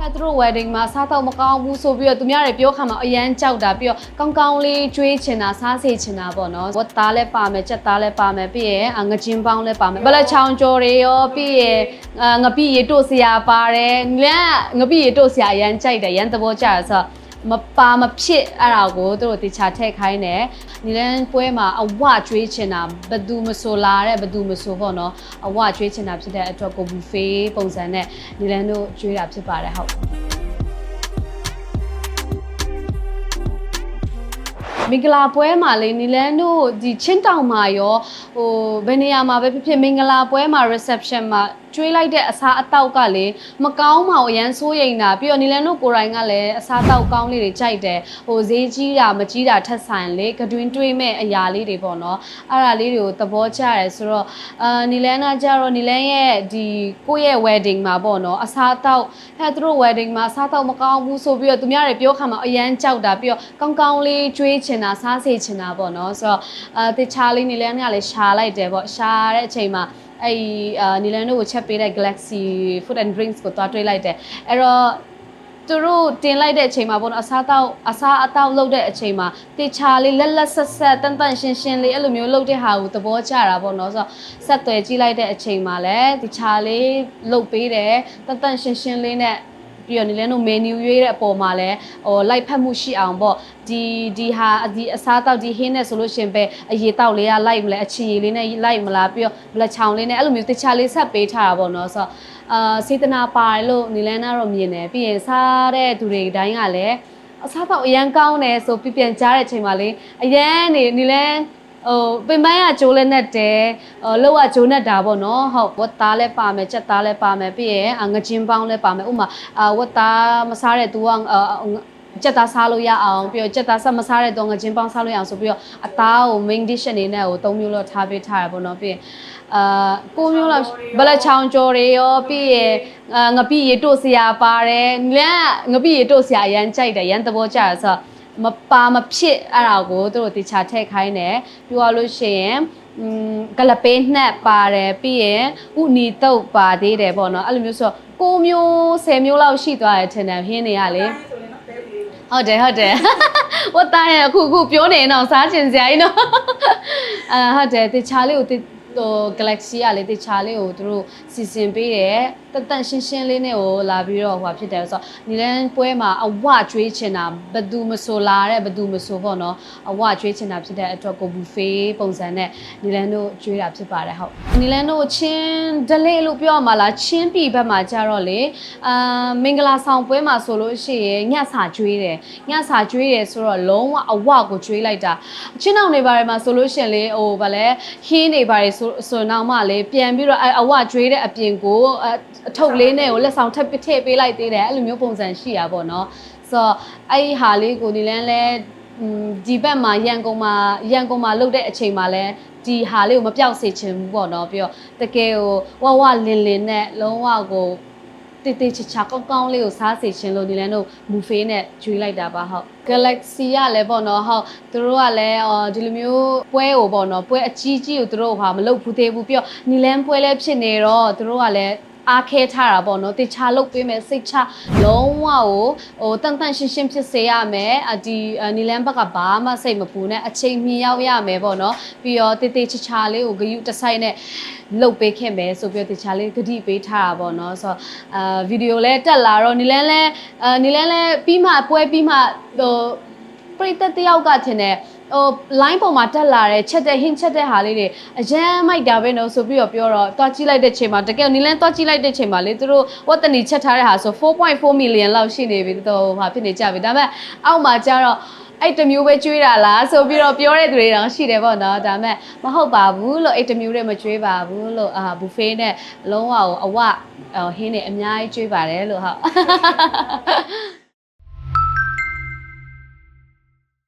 ဟဲ့သူတို့ wedding မှာစားတော့မကောင်းဘူးဆိုပြီးတော့သူများတွေပြောခါမှာအရန်ကြောက်တာပြီးတော့ကောင်းကောင်းလေးကျွေးချင်တာစားစေချင်တာပေါ့နော်ဝတ်သားလည်းပါမယ်ချက်သားလည်းပါမယ်ပြီးရင်အာငချင်းပေါင်းလည်းပါမယ်ဘလက်ချောင်းကြော်တွေရောပြီးရင်အာငပိရေတို့စရာပါတယ်ငလန့်ငပိရေတို့စရာအရန်ကြိုက်တယ်ရန်သဘောကျတယ်ဆိုတော့မပါမဖြစ်အဲ့ဒါကိုသူတို့တေချာထည့်ခိုင်းတယ် ညီလန်းပွဲမှာအဝကျွေးချင်တာဘယ်သူမဆိုလာတဲ့ဘယ်သူမဆိုပေါ့နော်အဝကျွေးချင်တာဖြစ်တဲ့အတွက်ကိုဘူဖေးပုံစံနဲ့ညီလန်းတို့ကျွေးတာဖြစ်ပါတယ်ဟုတ် မင်္ဂလာပွဲမှာလေနီလန်းတို့ဒီချင်းတောင်မှာရောဟိုဘယ်နေရာမှာပဲဖြစ်ဖြစ်မင်္ဂလာပွဲမှာ reception မှာကျွေးလိုက်တဲ့အစားအသောက်ကလေမကောင်းပါဘူးအရန်ဆိုးရိမ်တာပြီးတော့နီလန်းတို့ကိုယ်တိုင်ကလည်းအစားအသောက်ကောင်းလေးတွေကြိုက်တယ်ဟိုဈေးကြီးတာမကြီးတာထက်ဆိုင်လေကတွင်တွေးမဲ့အရာလေးတွေပေါ့နော်အဲ့ဒါလေးတွေကိုသဘောကျတယ်ဆိုတော့အာနီလန်းကကြတော့နီလန်းရဲ့ဒီကိုယ့်ရဲ့ wedding မှာပေါ့နော်အစားအသောက်ဟဲ့သူတို့ wedding မှာအစားအသောက်မကောင်းဘူးဆိုပြီးတော့သူများတွေပြောခါမှာအရန်ကြောက်တာပြီးတော့ကောင်းကောင်းလေးကျွေးချင်တာစားစေချင်တာပေါ့နော်ဆိုတော့အာတခြားလေးနီလန်းကလည်းရှာလိုက်တယ်ပေါ့ရှာတဲ့အချိန်မှာအဲ့ဒီအာနီလန်တို့ကိုချက်ပေးတဲ့ Galaxy Food and Drinks ကိုတွားတွေးလိုက်တယ်အဲ့တော့သူတို့တင်လိုက်တဲ့အချိန်မှာပေါ့နော်အစားတောက်အစားအသောက်လုပ်တဲ့အချိန်မှာတေချာလေးလက်လက်ဆက်ဆက်တန်တန်ရှင်းရှင်းလေးအဲ့လိုမျိုးလုပ်တဲ့ဟာကိုသဘောကျတာပေါ့နော်ဆိုတော့ဆက်သွယ်ကြည့်လိုက်တဲ့အချိန်မှာလည်းတေချာလေးလုပ်ပေးတယ်တန်တန်ရှင်းရှင်းလေးနဲ့ ပြီးတော့နေလဲတို့ menu ရွေးတဲ့အပေါ်မှာလဲဟိုလိုက်ဖက်မှုရှိအောင်ပေါ့ဒီဒီဟာဒီအစားတောက်ဒီဟင်းနဲ့ဆိုလို့ရှရင်ပဲအရေတောက်လေးကလိုက်မလဲအချီရည်လေးနဲ့လိုက်မလားပြီးတော့ဘလက်ချောင်လေးနဲ့အဲ့လိုမျိုးတခြားလေးဆက်ပေးထားတာပေါ့နော်ဆိုတော့အာစေတနာပါတယ်လို့နေလဲနာတော့မြင်တယ်ပြီးရင်စားတဲ့သူတွေတိုင်းကလည်းအစားတောက်အရန်ကောင်းတယ်ဆိုပြပြန်ကြားတဲ့အချိန်မှာလေအရန်နေနေလဲ ဟိုပင်ပန်းကဂျိုးလည်းနဲ့တယ်ဟိုလောက်ကဂျိုးနဲ့တာပေါ့နော်ဟုတ်ဝတ်သားလည်းပါမယ်ချက်သားလည်းပါမယ်ပြီးရင်ငချင်းပေါင်းလည်းပါမယ်ဥမာအာဝတ်သားမစားတဲ့သူကကြက်သားစားလို့ရအောင်ပြီးတော့ကြက်သားဆက်မစားတဲ့တော့ငချင်းပေါင်းစားလို့ရအောင်ဆိုပြီးတော့အသားကို main dish အနေနဲ့ကို၃မျိုးလောက်ထားပေးထားရပါတော့ပြီးရင်အာ၉မျိုးလောက်ဘလက်ချောင်းကြော်တွေရောပြီးရင်အာငပိရေတို့စရာပါတယ်လမ်းငပိရေတို့စရာအရန်ကြိုက်တယ်ရန်သဘောကျတယ်ဆိုတော့ မပါမဖြစ်အဲ့ဒါကိုသူတို့တေချာထည့်ခိုင်းတယ်ပြောရလို့ရှိရင်อืมကလပေးနှက်ပါတယ်ပြီးရင်ဥနီတုတ်ပါသေးတယ်ပေါ့နော်အဲ့လိုမျိုးဆိုတော့9မျိုး10မျိုးလောက်ရှိသွားတယ်ထင်တယ်ဟင်းတွေကလေဟုတ်တယ်ဟုတ်တယ်ဝတ်သားရဲ့အခုအခုပြောနေတော့စားချင်စရာကြီးနော်အာဟုတ်တယ်တေချာလေးကိုတေ ဟို Galaxy ကလေတေချာလေးကိုသူတို့စီစဉ်ပေးတယ်တတ်တန့်ရှင်းရှင်းလေးနဲ့ကိုလာပြီးတော့ဟိုဖြစ်တယ်ဆိုတော့ညီလန်းပွဲမှာအဝကျွေးချင်တာဘယ်သူမဆိုလာတဲ့ဘယ်သူမဆိုပေါ့နော်အဝကျွေးချင်တာဖြစ်တဲ့အတွက်ကိုဘူဖေးပုံစံနဲ့ညီလန်းတို့ကျွေးတာဖြစ်ပါတယ်ဟုတ်ညီလန်းတို့ချင်းဒလေးလို့ပြောရမှာလားချင်းပြည်ဘက်မှာကြတော့လေအာမင်္ဂလာဆောင်ပွဲမှာဆိုလို့ရှိရင်ညစာကျွေးတယ်ညစာကျွေးတယ်ဆိုတော့လုံးဝအဝကိုကျွေးလိုက်တာချင်းအောင်နေပါတယ်မှာဆိုလို့ရှိရင်လေဟိုဗာလဲဟင်းနေပါတယ်ဆိုဆိုတော့မှလေပြန်ပြီးတော့အဝကျွေးတဲ့အပြင်ကိုအထုတ်လေးနဲ့ကိုလက်ဆောင်ထပ်ထည့်ပေးလိုက်သေးတယ်အဲ့လိုမျိုးပုံစံရှိတာပေါ့နော်ဆိုတော့အဲ့ဒီဟာလေးကိုဒီလန်းလဲဒီဘက်မှာရန်ကုန်မှာရန်ကုန်မှာလုပ်တဲ့အချိန်မှာလဲဒီဟာလေးကိုမပြောက်စေချင်ဘူးပေါ့နော်ပြီးတော့တကယ်ကိုဝဝလင်လင်နဲ့လုံးဝကို တေးသေးချာချာကောင်းကောင်းလေးကိုစားစေချင်လို့ဒီလန်းတို့မူဖေးနဲ့ကျွေးလိုက်တာပါဟုတ် Galaxy ကလည်းပေါ့နော်ဟုတ်သူတို့ကလည်းအော်ဒီလိုမျိုးပွဲကိုပေါ့နော်ပွဲအကြီးကြီးကိုသူတို့ဟာမလုပ်ဘူးသေးဘူးပြီးတော့နီလန်းပွဲလည်းဖြစ်နေတော့သူတို့ကလည်း အားခဲထားတာပေါ့နော်တေချာလုတ်ပေးမယ်စိတ်ချလုံးဝကိုဟိုတန်တန်ရှင်းရှင်းဖြစ်စေရမယ်အဒီနီလန်ဘက်ကဘာမှစိတ်မပူနဲ့အချိန်မြင်ရောက်ရမယ်ပေါ့နော်ပြီးတော့တေတေချာချာလေးကိုဂယုတဆိုင်နဲ့လုတ်ပေးခဲ့မယ်ဆိုပြီးတော့တေချာလေးဂတိပေးထားတာပေါ့နော်ဆိုတော့အာဗီဒီယိုလဲတက်လာတော့နီလန်လဲအာနီလန်လဲပြီးမှပွဲပြီးမှဟိုပရိသတ်တယောက်ကထင်တယ် ဟို line ပေါ်မှာတက်လာတဲ့ချက်တဲ့ hint ချက်တဲ့ဟာလေးတွေအရန်မိုက်တာပဲနော်ဆိုပြီးတော့ပြောတော့တွားကြည့်လိုက်တဲ့ချိန်မှာတကယ်နီလန်းတွားကြည့်လိုက်တဲ့ချိန်မှာလေသူတို့ဝတ်တနီချက်ထားတဲ့ဟာဆို4.4 million လောက်ရှိနေပြီတော့ဟာဖြစ်နေကြပြီဒါပေမဲ့အောက်မှာကျတော့အဲ့တမျိုးပဲကျွေးတာလားဆိုပြီးတော့ပြောတဲ့သူတွေတောင်ရှိတယ်ပေါ့နော်ဒါပေမဲ့မဟုတ်ပါဘူးလို့အဲ့တမျိုးတွေမကျွေးပါဘူးလို့အာဘူဖေးနဲ့လုံးဝအဝဟင်းနဲ့အများကြီးကျွေးပါတယ်လို့ဟုတ်